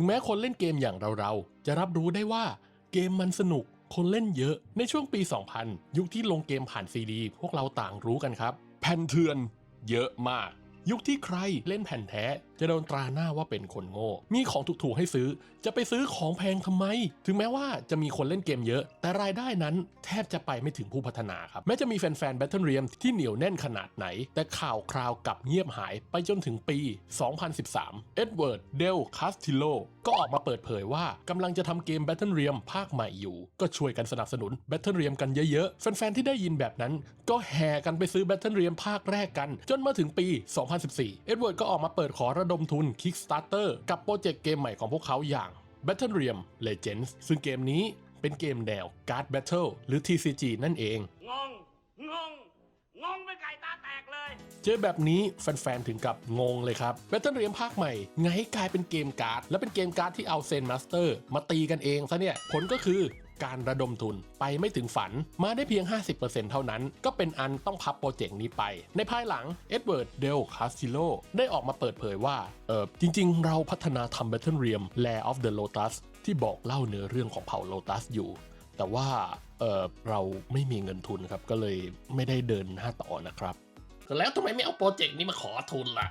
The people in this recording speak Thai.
ถึงแม้คนเล่นเกมอย่างเราๆ จะรับรู้ได้ว่าเกมมันสนุก คนเล่นเยอะ ในช่วงปี 2000 ยุคที่ลงเกมผ่านซีดี พวกเราต่างรู้กันครับ แผ่นเถื่อน เยอะมาก ยุคที่ใครเล่นแผ่นแท้ จะโดนตราหน้าว่าเป็นคนโง่ มีของถูกๆให้ซื้อ จะไปซื้อของแพงทำไม ถึงแม้ว่าจะมีคนเล่นเกมเยอะ แต่รายได้นั้นแทบจะไปไม่ถึงผู้พัฒนาครับ แม้จะมีแฟนๆ Battle Realm ที่เหนียวแน่นขนาดไหน แต่ข่าวคราวกลับเงียบหายไปจนถึงปี 2013 เอ็ดเวิร์ด เดล คาสติโล ก็ออกมาเปิดเผยว่ากำลังจะทำเกม Battle Realm ภาคใหม่อยู่ ก็ช่วยกันสนับสนุน Battle Realm กันเยอะๆ แฟนๆ ที่ได้ยินแบบนั้น ก็แห่กันไปซื้อ Battle Realm ภาคแรกกัน จนมาถึงปี 2014 เอ็ดเวิร์ดก็ออกมาเปิดขอระดมทุน Kickstarter กับโปรเจกต์เกมใหม่ของพวกเขาอย่าง Battle Realm Legends ซึ่งเกมนี้เป็นเกมแนว Card Battle หรือ TCG นั่นเอง งง งง งงเป็นไก่ตาแตก เจอแบบนี้แฟนๆถึงกับงงเลยครับ Battle Realm ภาคใหม่ ไงกลายเป็นเกมการ์ด และเป็นเกมการ์ดที่เอาเซนมาสเตอร์มาตีกันเองซะเนี่ย ผลก็คือการระดมทุนไปไม่ถึงฝันมาได้เพียง 50%เท่านั้น ก็เป็นอันต้องพับโปรเจกต์นี้ไป ในภายหลังเอ็ดเวิร์ดเดลคาสติโลได้ออกมาเปิดเผยว่า เออจริง ๆ เราพัฒนาทำ Battle Realm Lair of the Lotus ที่บอกเล่าเนื้อเรื่องของเผ่าโลตัสอยู่ แต่ว่าเออเราไม่มีเงินทุนครับ ก็เลยไม่ได้เดินหน้าต่อนะครับ แล้วทำไมไม่เอาโปรเจกต์นี้มาขอทุนล่ะ